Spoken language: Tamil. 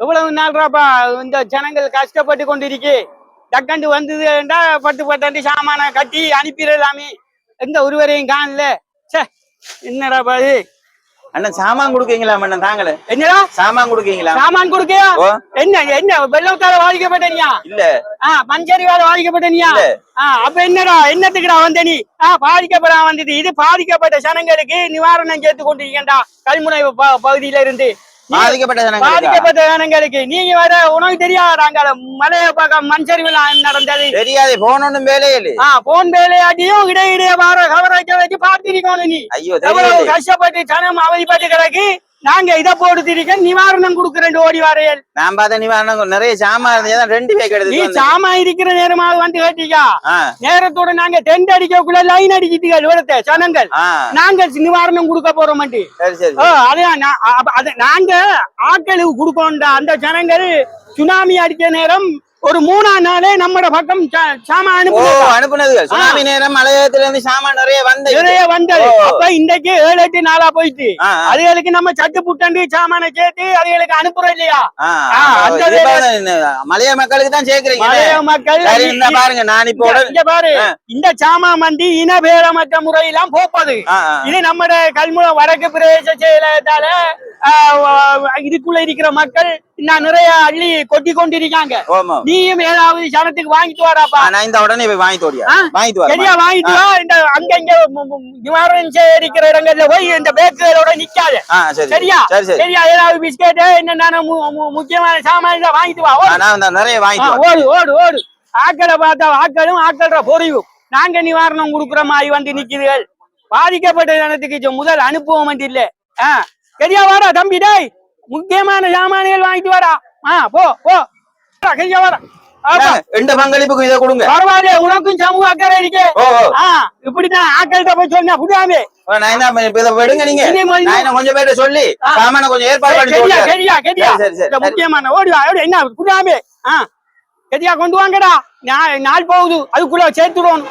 எவ்வளவு நாள்றாப்பா இந்த ஜனங்கள் கஷ்டப்பட்டு கொண்டிருக்கு? டக்கண்டு வந்ததுண்டா பட்டு பட்டு சாமான கட்டி அனுப்பிடலாமே எந்த ஒருவரையும் காணல. ச்சே என்னடாப்பா இது? அண்ணன் சாமான் கொடுக்கீங்களா அண்ணன் தாங்களே? என்னடா? சாமான் கொடுக்கீங்களா? சாமான் கொடுக்கையா? என்ன என்ன வெள்ளத்தால பாதிக்கப்பட்டனியா இல்ல. ஆ மஞ்சரிவால பாதிக்கப்பட்டனியா அப்ப என்னடா என்னத்துக்குடா வந்த நீ? ஆ பாதிக்கப்பட வந்தது. இது பாதிக்கப்பட்ட ஜனங்களுக்கு நிவாரணம் சேர்த்து கொண்டிருக்கேன்டா கல்முனை பகுதியில இருந்து பாதிக்கப்பட்ட ஜனங்களுக்கா? பாதிக்கப்பட்ட ஜனங்களுக்கு நீங்க வர உனக்கு தெரியாதாங்க மலைய பார்க்க மண் நடந்தது? தெரியாது போன் ஒண்ணும் வேலையே இல்லை. ஆ போன் வேலையாட்டியும் இடையிடையே வர கவரேஜ் வச்சு பார்த்திருக்கோம் நீ. ஐயோ கஷ்டப்பட்டு ஜனம் அவதிப்பட்டு கிடக்கு? நாங்க இதை போடுத்திருக்க நிவாரணம் கொடுக்குறேன் ஓடி வரையல். நான் பார்த்த நிவாரணம் நிறைய சாமான் இருந்தது ரெண்டு பேக் நீ எடுத்து வந்தேன். சாமா இருக்கிற நேரமாக வந்து கேட்டீங்க நேரத்தோட நாங்க டென்ட் அடிக்கக்குள்ள லைன் அடிக்கிட்டீங்க இவ்வளத்த ஜனங்கள். ஆ. நாங்கள் நிவாரணம் கொடுக்க போறோம் சரி சரி ஓ அதான் நாங்க ஆட்களுக்கு கொடுக்கோண்ட அந்த ஜனங்கள் சுனாமி அடிச்ச நேரம் ஒரு மூணாம் நாளே நம்மட பக்கம் சாமான் அனுப்புனதுகள் சுனாமி நேரம் மலையத்துல இருந்து சாமான் நிறைய வந்து நிறைய வந்தது. அப்ப இன்றைக்கு ஏழு எட்டு நாளா போயிட்டு. அதுகளுக்கு நம்ம சட்டு புட்டண்டு சாமான சேர்த்து அதுகளுக்கு அனுப்புறோம் இல்லையா? மலைய மக்களுக்கு தான் சேர்க்கிறீங்க மலைய மக்கள் இந்த பாருங்க நான் இப்போ இங்க- பாரு. இந்த சாமா மண்டி இனபேதமற்ற முறையெல்லாம் போப்பது. இது நம்மட கல்முனை வடக்கு பிரதேச செயலகத்தால இதுக்குள்ள இருக்கிற மக்கள் இன்னும் நிறைய அள்ளி கொட்டி கொண்டிருக்காங்க. நீயும் ஏதாவது சனத்துக்கு வாங்கிட்டு வாடாப்பா. நான் இந்த உடனே போய் வாங்கிட்டு? வாங்கிட்டு சரியா வாங்கிட்டு வா இந்த அங்கங்க மு- மு- நிவாரணம் சேகரிக்கிற இடங்கள்ல போய் இந்த பேக்குகளோட நிக்காத. சரியா? சரி சரி. சரியா? ஏதாவது பிஸ்கெட் என்னென்ன முக்கியமான சாமான் வாங்கிட்டு வா. நான் நிறைய வாங்கிட்டு ஓடு ஓடு ஓடு. ஆக்களை பார்த்தா ஆக்களும் ஆக்கள பொறியும் நாங்க நிவாரணம் கொடுக்குற மாதிரி வந்து நிக்குதுகள். பாதிக்கப்பட்ட ஜனத்துக்கு இது முதல் அனுப்புவோம் வந்து இல்ல. சரியா வாடா தம்பி டேய். முக்கியமான சாமான்கள் வாங்கிட்டு வாடா. ஆ போ போ. சரியா வாடா. பங்களிப்புக்கும் இதை கொடுங்க. பரவாயில்ல உனக்கும் சமூக அக்கறை இருக்கு. இப்படித்தான் ஆக்கள்கிட்ட போய் சொன்னா இதை விடுங்க நீங்க. கொஞ்சம் பேர்ட்ட சொல்லி. சாமான கொஞ்சம் ஏற்பாடு. முக்கியமான ஓடி வா ஓடி என்ன ஆ சரியா கொண்டு வாங்கடா. நாள் போகுது அதுக்குள்ள சேர்த்துடணும்